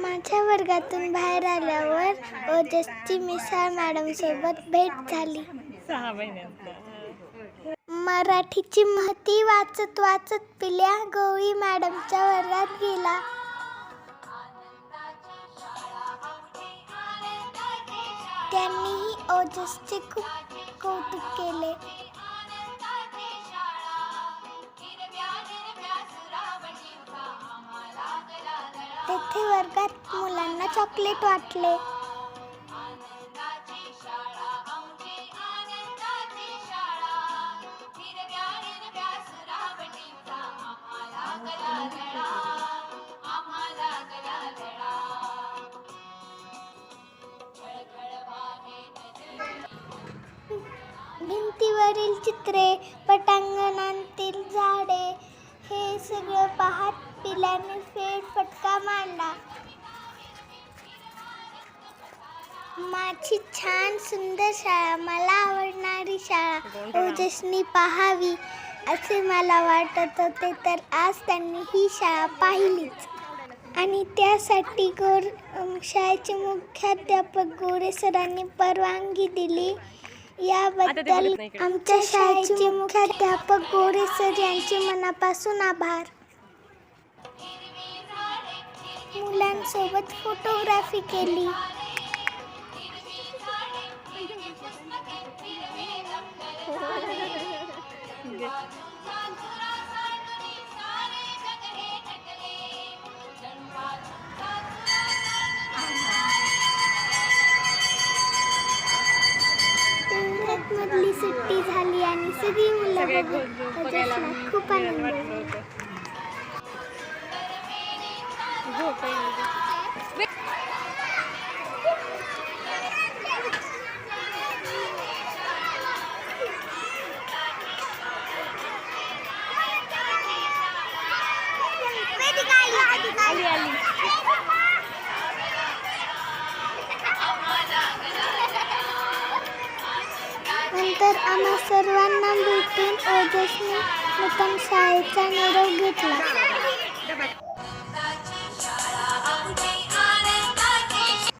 माझ्या वर्गातून बाहेर आल्यावर ओजसची मिसाळ मॅडमसोबत भेट झाली. सहा महिन्यांचा मराठीची महती वाचत वाचत पिल्या गवळी मॅडमच्या वर्गात गेला. त्यांनीही ओजसचे खूप कौतुक केले. चौथे वर्गात मुलांना चॉकलेट वाटले. भिंतीवरील चित्रे पटांगणातील झाडे हे सगळं पहा पिल्याने फेर फटका मारला. माझी छान सुंदर शाळा मला आवडणारी शाळा ओजसनी पाहावी असे मला वाटत होते तर आज त्यांनी ही शाळा पाहिलीच. आणि त्यासाठी गोर शाळेचे मुख्याध्यापक गोरे सरांनी परवानगी दिली. याबद्दल. आमच्या शाळेचे मुख्याध्यापक गोरे सर यांचे मनापासून आभार. मुलांसोबत फोटोग्राफी केली. मधली सुट्टी झाली आणि सगळी मुलं बघून खूप आनंद वाटलं आली आली नंतर आम्हा सर्वांना भेटून ओजसने नूतन शाळेचा निरोप घेतला.